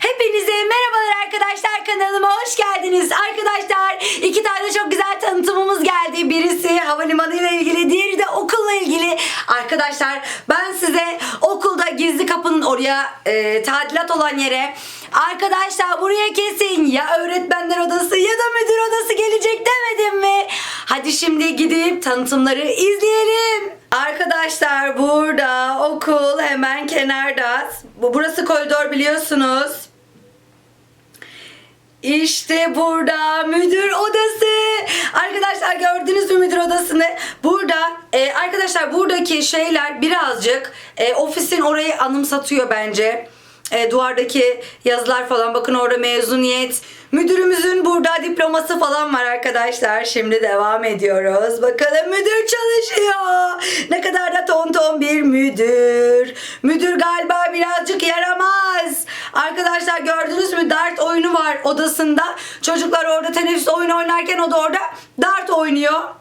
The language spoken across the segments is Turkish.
Hepinize merhabalar arkadaşlar kanalıma hoş geldiniz. Arkadaşlar iki tane çok güzel tanıtımımız geldi. Birisi havalimanı ile ilgili, diğeri de okulla ilgili. Arkadaşlar ben size okulda gizli kapının oraya e, tadilat olan yere Arkadaşlar buraya kesin ya öğretmenler odası ya da müdür odası gelecek demedim mi? Hadi şimdi gidip tanıtımları izleyelim. Arkadaşlar burada okul hemen kenarda. Bu burası koridor biliyorsunuz. İşte burada müdür odası. Arkadaşlar gördünüz mü müdür odasını? Burada e, arkadaşlar buradaki şeyler birazcık e, ofisin orayı anımsatıyor bence. E, duvardaki yazılar falan bakın orada mezuniyet. Müdürümüzün burada diploması falan var arkadaşlar. Şimdi devam ediyoruz. Bakalım müdür çalışıyor. Ne kadar da tonton bir müdür. Müdür galiba birazcık yaramaz. Arkadaşlar gördünüz mü dart oyunu var odasında. Çocuklar orada teneffüs oyunu oynarken o da orada dart oynuyor.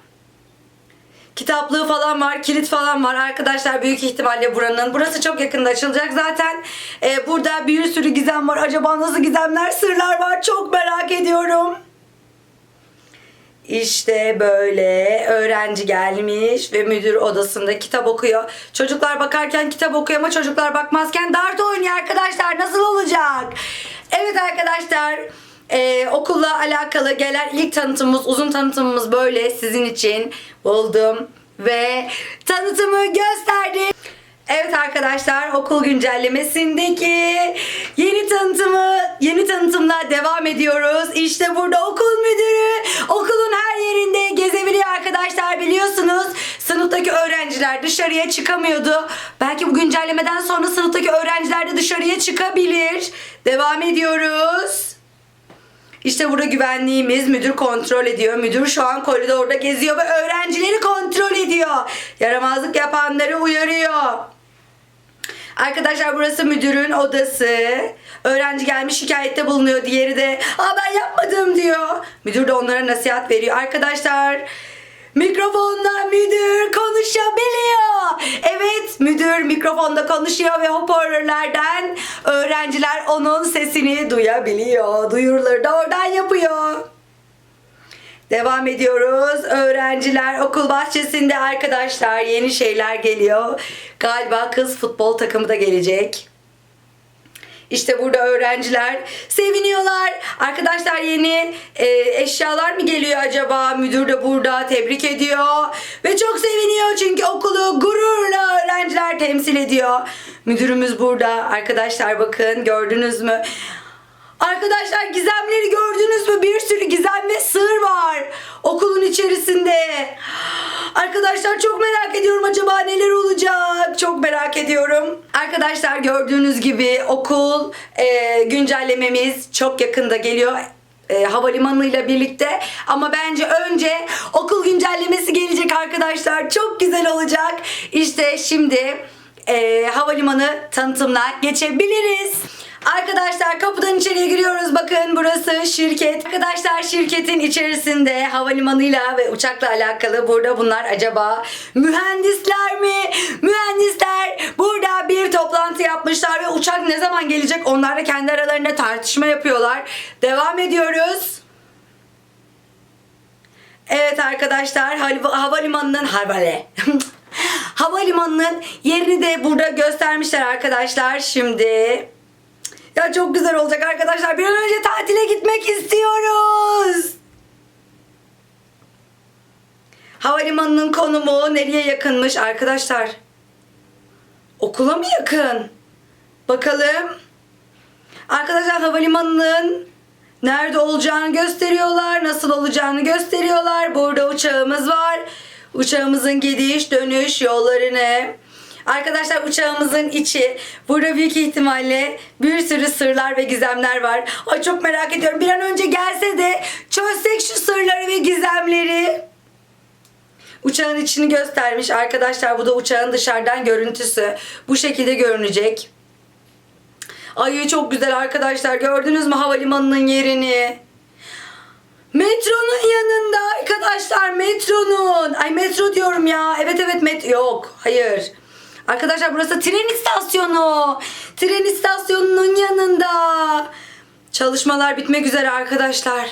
Kitaplığı falan var, kilit falan var. Arkadaşlar büyük ihtimalle buranın. Burası çok yakında açılacak zaten. Ee, burada bir sürü gizem var. Acaba nasıl gizemler, sırlar var? Çok merak ediyorum. İşte böyle öğrenci gelmiş ve müdür odasında kitap okuyor. Çocuklar bakarken kitap okuyor ama çocuklar bakmazken dart oynuyor arkadaşlar. Nasıl olacak? Evet arkadaşlar e, okulla alakalı gelen ilk tanıtımımız, uzun tanıtımımız böyle sizin için buldum ve tanıtımı gösterdim. Evet arkadaşlar okul güncellemesindeki yeni tanıtımı yeni tanıtımla devam ediyoruz. İşte burada okul müdürü okulun her yerinde gezebiliyor arkadaşlar biliyorsunuz. Sınıftaki öğrenciler dışarıya çıkamıyordu. Belki bu güncellemeden sonra sınıftaki öğrenciler de dışarıya çıkabilir. Devam ediyoruz. İşte burada güvenliğimiz müdür kontrol ediyor. Müdür şu an koridorda geziyor ve öğrencileri kontrol ediyor. Yaramazlık yapanları uyarıyor. Arkadaşlar burası müdürün odası. Öğrenci gelmiş şikayette bulunuyor. Diğeri de Aa ben yapmadım diyor. Müdür de onlara nasihat veriyor. Arkadaşlar mikrofonla müdür konuşabiliyor. Evet müdür mikrofonda konuşuyor ve hoparlörlerden öğrenciler onun sesini duyabiliyor. Duyuruları da oradan yapıyor. Devam ediyoruz. Öğrenciler okul bahçesinde arkadaşlar yeni şeyler geliyor. Galiba kız futbol takımı da gelecek. İşte burada öğrenciler seviniyorlar. Arkadaşlar yeni e, eşyalar mı geliyor acaba? Müdür de burada tebrik ediyor. Ve çok seviniyor çünkü okulu gururla öğrenciler temsil ediyor. Müdürümüz burada. Arkadaşlar bakın gördünüz mü? Arkadaşlar gizemleri gördünüz mü? Bir sürü gizem ve sır var okulun içerisinde. Arkadaşlar çok merak ediyorum acaba neler olacak? Ediyorum. Arkadaşlar gördüğünüz gibi okul e, güncellememiz çok yakında geliyor e, havalimanıyla birlikte. Ama bence önce okul güncellemesi gelecek arkadaşlar. Çok güzel olacak. İşte şimdi e, havalimanı tanıtımına geçebiliriz Arkadaşlar kapıdan içeriye giriyoruz. Bakın burası şirket. Arkadaşlar şirketin içerisinde havalimanıyla ve uçakla alakalı burada bunlar acaba mühendisler mi? Mühendisler burada bir toplantı yapmışlar ve uçak ne zaman gelecek? Onlar da kendi aralarında tartışma yapıyorlar. Devam ediyoruz. Evet arkadaşlar havalimanının havale. havalimanının yerini de burada göstermişler arkadaşlar. Şimdi ya çok güzel olacak arkadaşlar. Bir an önce tatile gitmek istiyoruz. Havalimanının konumu nereye yakınmış arkadaşlar? Okula mı yakın? Bakalım. Arkadaşlar havalimanının nerede olacağını gösteriyorlar. Nasıl olacağını gösteriyorlar. Burada uçağımız var. Uçağımızın gidiş dönüş yollarını Arkadaşlar uçağımızın içi. Burada büyük ihtimalle bir sürü sırlar ve gizemler var. Ay çok merak ediyorum. Bir an önce gelse de çözsek şu sırları ve gizemleri. Uçağın içini göstermiş. Arkadaşlar bu da uçağın dışarıdan görüntüsü. Bu şekilde görünecek. Ay çok güzel arkadaşlar. Gördünüz mü havalimanının yerini? Metronun yanında arkadaşlar metronun. Ay metro diyorum ya. Evet evet met yok. Hayır. Arkadaşlar burası tren istasyonu. Tren istasyonunun yanında. Çalışmalar bitmek üzere arkadaşlar.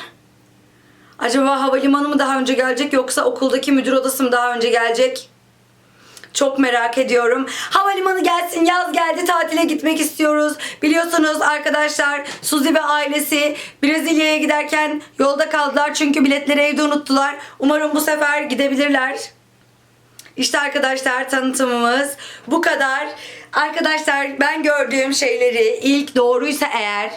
Acaba havalimanı mı daha önce gelecek yoksa okuldaki müdür odası mı daha önce gelecek? Çok merak ediyorum. Havalimanı gelsin, yaz geldi, tatile gitmek istiyoruz. Biliyorsunuz arkadaşlar Suzi ve ailesi Brezilya'ya giderken yolda kaldılar çünkü biletleri evde unuttular. Umarım bu sefer gidebilirler. İşte arkadaşlar tanıtımımız bu kadar. Arkadaşlar ben gördüğüm şeyleri ilk doğruysa eğer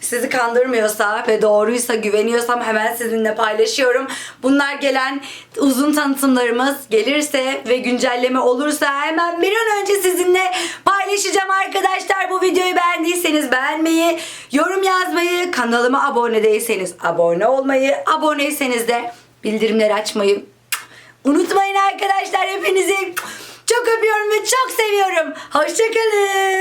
sizi kandırmıyorsa ve doğruysa güveniyorsam hemen sizinle paylaşıyorum. Bunlar gelen uzun tanıtımlarımız gelirse ve güncelleme olursa hemen bir an önce sizinle paylaşacağım arkadaşlar. Bu videoyu beğendiyseniz beğenmeyi, yorum yazmayı, kanalıma abone değilseniz abone olmayı, aboneyseniz de bildirimleri açmayı unutmayın arkadaşlar hepinizi. Çok öpüyorum ve çok seviyorum. Hoşçakalın.